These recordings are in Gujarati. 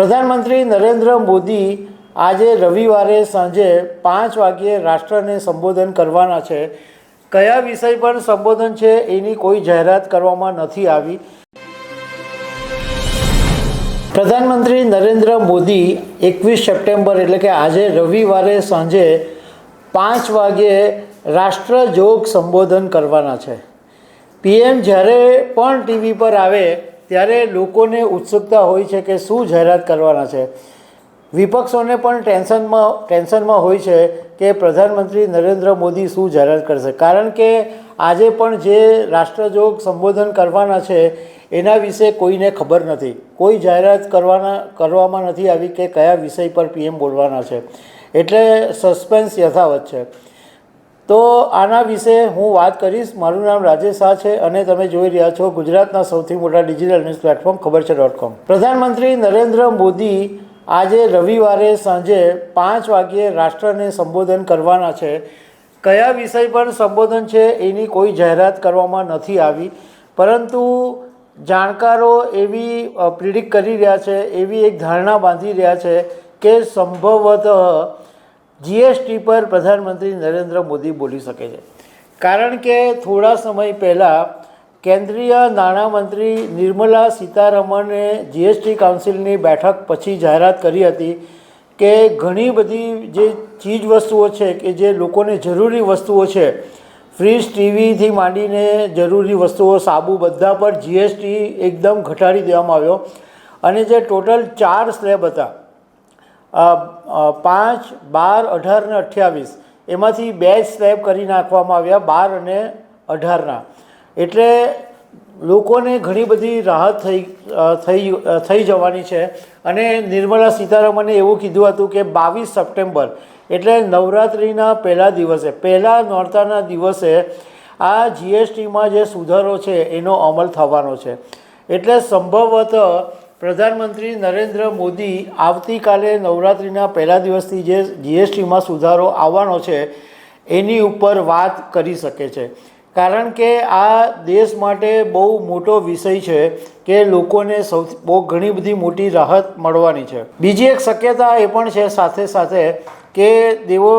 પ્રધાનમંત્રી નરેન્દ્ર મોદી આજે રવિવારે સાંજે પાંચ વાગ્યે રાષ્ટ્રને સંબોધન કરવાના છે. કયા વિષય પર સંબોધન છે એની કોઈ જાહેરાત કરવામાં નથી આવી. પ્રધાનમંત્રી નરેન્દ્ર મોદી એકવીસ સપ્ટેમ્બર એટલે કે આજે રવિવારે સાંજે પાંચ વાગ્યે રાષ્ટ્રજોગ સંબોધન કરવાના છે. પીએમ જ્યારે પણ ટીવી પર આવે ત્યારે લોકોને ઉત્સુકતા હોય છે કે શું જાહેરાત કરવાના છે. વિપક્ષોને પણ ટેન્શનમાં ટેન્શનમાં હોય છે કે પ્રધાનમંત્રી નરેન્દ્ર મોદી શું જાહેરાત કરશે. કારણ કે આજે પણ જે રાષ્ટ્રજોગ સંબોધન કરવાના છે, એના વિશે કોઈને ખબર નથી. કોઈ જાહેરાત કરવાના, કરવામાં નથી આવી કે કયા વિષય પર પીએમ બોલવાના છે. એટલે સસ્પેન્સ યથાવત છે. તો આના વિશે હું વાત કરીશ. મારું નામ રાજેશ શાહ છે અને તમે જોઈ રહ્યા છો ગુજરાતના સૌથી મોટા ડિજિટલ ન્યૂઝ પ્લેટફોર્મ ખબર છે ડોટ કોમ. પ્રધાનમંત્રી નરેન્દ્ર મોદી આજે રવિવારે સાંજે પાંચ વાગ્યે રાષ્ટ્રને સંબોધન કરવાના છે. કયા વિષય પર સંબોધન છે એની કોઈ જાહેરાત કરવામાં નથી આવી. પરંતુ જાણકારો એવી પ્રિડિક્ટ કરી રહ્યા છે, એવી એક ધારણા બાંધી રહ્યા છે કે સંભવતઃ જીએસટી પર પ્રધાનમંત્રી નરેન્દ્ર મોદી બોલી શકે છે. કારણ કે થોડા સમય પહેલાં કેન્દ્રીય નાણામંત્રી નિર્મલા સીતારમણે જીએસટી કાઉન્સિલની બેઠક પછી જાહેરાત કરી હતી કે ઘણી બધી જે ચીજ વસ્તુઓ છે કે જે લોકોને જરૂરી વસ્તુઓ છે, ફ્રીજ, ટીવીથી માંડીને જરૂરી વસ્તુઓ, સાબુ બધા પર જીએસટી એકદમ ઘટાડી દેવામાં આવ્યો. અને જે ટોટલ ચાર સ્લેબ હતા પાંચ, બાર, અઢાર ને અઠ્યાવીસ. એમાંથી બે સ્લેબ કરી નાખવામાં આવ્યા, બાર અને અઢારના એટલે લોકોને ઘણી બધી રાહત થઈ થઈ થઈ જવાની છે. અને નિર્મલા સીતારામને એવું કીધું હતું કે બાવીસ સપ્ટેમ્બર, એટલે નવરાત્રિના પહેલા દિવસે, પહેલા નોરતાના દિવસે આ જીએસટીમાં જે સુધારો છે, એનો અમલ થવાનો છે. એટલે સંભવતઃ પ્રધાનમંત્રી નરેન્દ્ર મોદી આવતીકાલે નવરાત્રિના પહેલા દિવસથી જે જીએસટીમાં સુધારો આવવાનો છે, એની ઉપર વાત કરી શકે છે. કારણ કે આ દેશ માટે બહુ મોટો વિષય છે કે લોકોને સૌથી, બહુ ઘણી બધી મોટી રાહત મળવાની છે. બીજી એક શક્યતા એ પણ છે સાથે સાથે કે તેઓ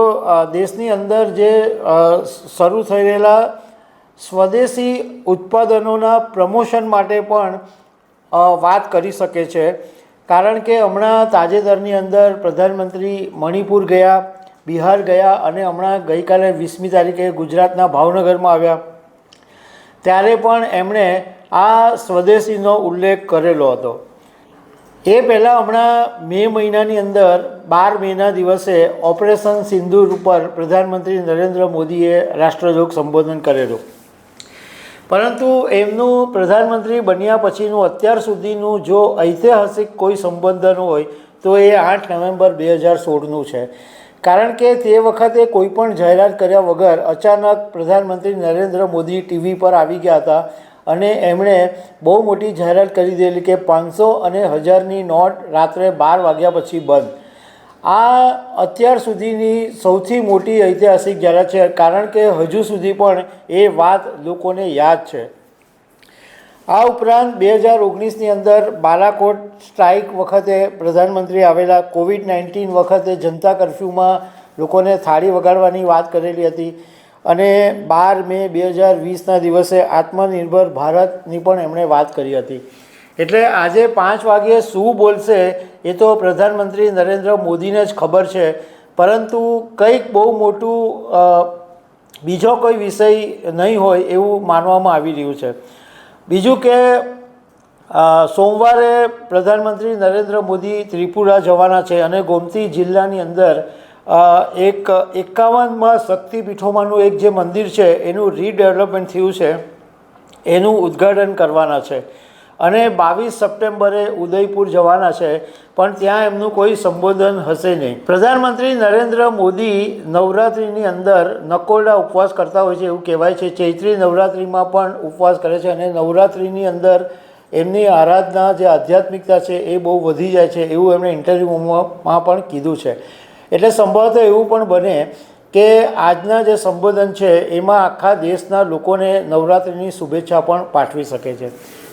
દેશની અંદર જે શરૂ થઈ રહેલા સ્વદેશી ઉત્પાદનોના પ્રમોશન માટે પણ વાત કરી શકે છે. કારણ કે હમણાં તાજેતરની અંદર પ્રધાનમંત્રી મણિપુર ગયા, બિહાર ગયા અને હમણાં ગઈકાલે વીસમી તારીખે ગુજરાતના ભાવનગરમાં આવ્યા. ત્યારે પણ એમણે આ સ્વદેશીનો ઉલ્લેખ કરેલો હતો. એ પહેલાં હમણાં મે મહિનાની અંદર, બાર મેના દિવસે ઓપરેશન સિંદૂર ઉપર પ્રધાનમંત્રી નરેન્દ્ર મોદીએ રાષ્ટ્રજોગ સંબોધન કરેલું. પરંતુ એમનું પ્રધાનમંત્રી બન્યા પછીનું અત્યાર સુધીનું જો ઐતિહાસિક કોઈ સંબંધનું હોય, તો એ આઠ નવેમ્બર બે હજાર સોળનું છે. કારણ કે તે વખતે કોઈ પણ જાહેરાત કર્યા વગર અચાનક પ્રધાનમંત્રી નરેન્દ્ર મોદી ટીવી પર આવી ગયા હતા અને એમણે બહુ મોટી જાહેરાત કરી દેલી કે પાંચસો અને હજારની નોટ રાત્રે બાર વાગ્યા પછી બંધ. આ અત્યાર સુધીની સૌથી મોટી ઐતિહાસિક જાહેરાત છે, કારણ કે હજુ સુધી પણ એ વાત લોકોને યાદ છે. આ ઉપરાંત બે હજાર ઓગણીસની અંદર બાલાકોટ સ્ટ્રાઇક વખતે પ્રધાનમંત્રી આવેલા કોવિડ નાઇન્ટીન વખતે જનતા કર્ફ્યુમાં લોકોને થાળી વગાડવાની વાત કરેલી હતી અને બાર મે બે હજાર વીસના દિવસે આત્મનિર્ભર ભારતની પણ એમણે વાત કરી હતી. એટલે આજે પાંચ વાગ્યે શું બોલશે એ તો પ્રધાનમંત્રી નરેન્દ્ર મોદીને જ ખબર છે. પરંતુ કંઈક બહુ મોટું બીજો કોઈ વિષય નહીં હોય એવું માનવામાં આવી રહ્યું છે. બીજું કે સોમવારે પ્રધાનમંત્રી નરેન્દ્ર મોદી ત્રિપુરા જવાના છે અને ગોમતી જિલ્લાની અંદર એક એકાવનમાં શક્તિપીઠોમાંનું એક જે મંદિર છે એનું રીડેવલપમેન્ટ થયું છે. એનું ઉદ્ઘાટન કરવાના છે. અને બાવીસ સપ્ટેમ્બરે ઉદયપુર જવાના છે, પણ ત્યાં એમનું કોઈ સંબોધન હશે નહીં. પ્રધાનમંત્રી નરેન્દ્ર મોદી નવરાત્રિની અંદર નકોરડા ઉપવાસ કરતા હોય છે એવું કહેવાય છે. ચૈત્રી નવરાત્રિમાં પણ ઉપવાસ કરે છે અને નવરાત્રિની અંદર એમની આરાધના જે આધ્યાત્મિકતા છે એ બહુ વધી જાય છે એવું એમણે ઇન્ટરવ્યૂમાં પણ કીધું છે. એટલે સંભવતઃ એવું પણ બને કે આજના જે સંબોધન છે, એમાં આખા દેશના લોકોને નવરાત્રિની શુભેચ્છા પણ પાઠવી શકે છે.